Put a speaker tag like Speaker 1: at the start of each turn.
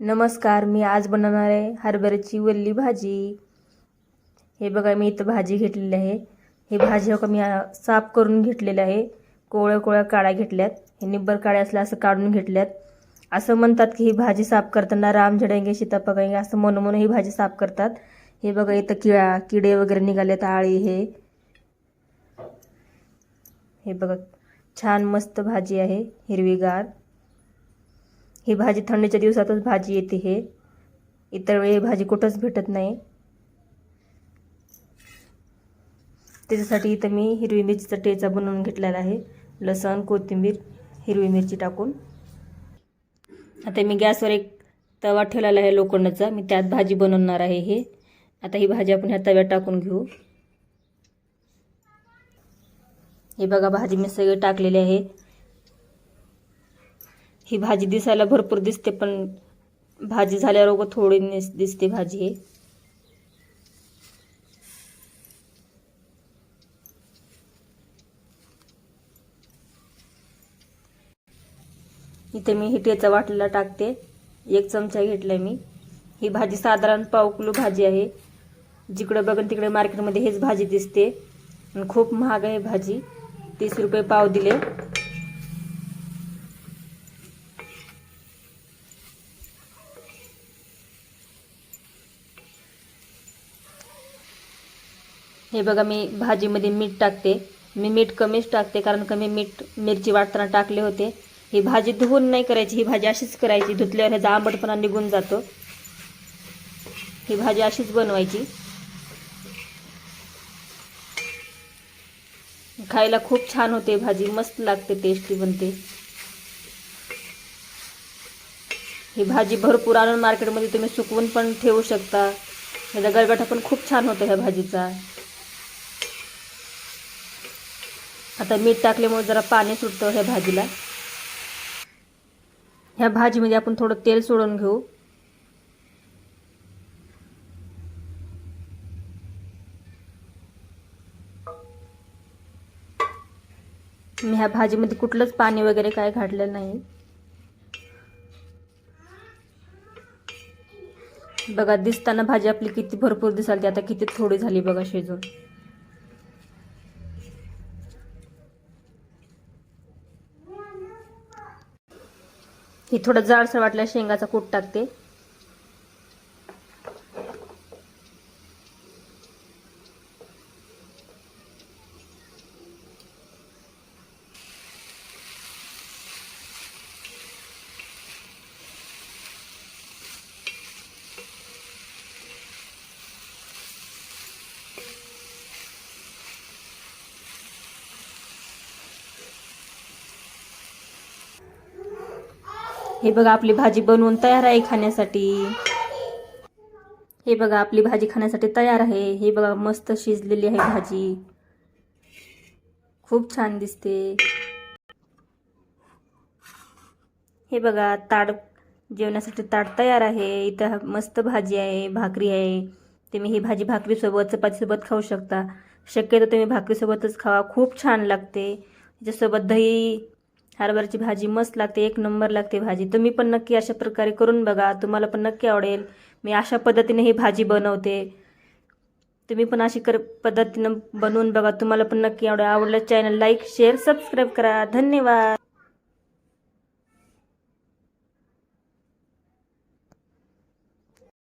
Speaker 1: नमस्कार मी आज बनवणार आहे हरभऱ्याची वल्ली भाजी. हे बघा मी इथं भाजी घेतलेली आहे. हे भाजी बघा मी साफ करून घेतलेलं आहे. कोवळ्या कोवळ्या काळ्या घेतल्यात. हे निब्बर काळ्या असल्या असं काढून घेतल्यात. असं म्हणतात की ही भाजी साफ करताना राम झडेंगे सीता पकडेंगे असं म्हणून म्हणून ही भाजी साफ करतात. हे बघा इथं किळा किडे वगैरे निघालेत आळी हे. हे बघा छान मस्त भाजी आहे हिरवीगार. ही भाजी थंडीच्या दिवसातच भाजी येते हे. इतर वेळी भाजी कुठंच भेटत नाही. त्याच्यासाठी इथं मी हिरवी मिरचीचा ठेचा बनवून घेतलेला आहे. लसण कोथिंबीर हिरवी मिरची टाकून. आता मी गॅसवर एक तवा ठेवलेला आहे लोखंडाचा. मी त्यात भाजी बनवणार आहे हे. आता ही भाजी आपण ह्या तव्यात टाकून घेऊ. हे बघा भाजी मी सगळे टाकलेली आहे. ही भाजी दिसायला भरपूर दिसते पण भाजी झाल्यावर उगं थोडी निस- दिसते भाजी हे. इथे मी हिटेचा वाटलेला टाकते. एक चमचा घेतलाय मी. ही भाजी साधारण पाव किलो भाजी आहे. जिकडं बघन तिकडे मार्केटमध्ये हेच भाजी दिसते. आणि खूप महाग आहे भाजी. तीस रुपये पाव दिले. हे बघा मी भाजीमध्ये मीठ टाकते. मी मीठ कमीच टाकते कारण कमी मीठ मिरची वाटताना टाकले होते. ही भाजी धुवून नाही करायची ही भाजी अशीच करायची. धुतल्यावर ह्याचा आंबटपणा निघून जातो. ही भाजी अशीच बनवायची. खायला खूप छान होते भाजी मस्त लागते टेस्टी बनते. ही भाजी भरपूर आणून मार्केटमध्ये तुम्ही सुकवून पण ठेवू शकता. ह्याचा गरगठा पण खूप छान होतो ह्या भाजीचा. आता मीठ टाकल्यामुळे जरा पाणी सुटतं ह्या भाजीला. ह्या भाजीमध्ये आपण थोडं तेल सोडून घेऊ. मी ह्या भाजीमध्ये कुठलंच पाणी वगैरे काय घातलेलं नाही. बघा दिसताना भाजी आपली किती भरपूर दिसाल ती आता किती थोडी झाली बघा शिजून. ही थोडं जाडसर वाटल्या शेंगाचा कूट टाकते. हे बघा आपली भाजी बनवून तयार आहे खाण्यासाठी. हे बघा आपली भाजी खाण्यासाठी तयार आहे. हे बघा मस्त शिजलेली आहे भाजी. खूप छान दिसते. हे बघा ताट जेवणासाठी ताट तयार आहे. इथं मस्त भाजी आहे भाकरी आहे. तुम्ही ही भाजी भाकरीसोबत चपातीसोबत खाऊ शकता. शक्यतो तुम्ही भाकरीसोबतच खावा. खूप छान लागते. त्याच्यासोबत दही हरभऱ्याची भाजी मस्त लागते एक नंबर लागते भाजी. तुम्ही पण नक्की अशा प्रकारे करून बघा. तुम्हाला पण नक्की आवडेल. मी अशा पद्धतीने ही भाजी बनवते. तुम्ही पण अशी कर पद्धतीनं बनवून बघा. तुम्हाला पण नक्की आवडेल. आवडलं चॅनल लाईक शेअर सबस्क्राईब करा. धन्यवाद.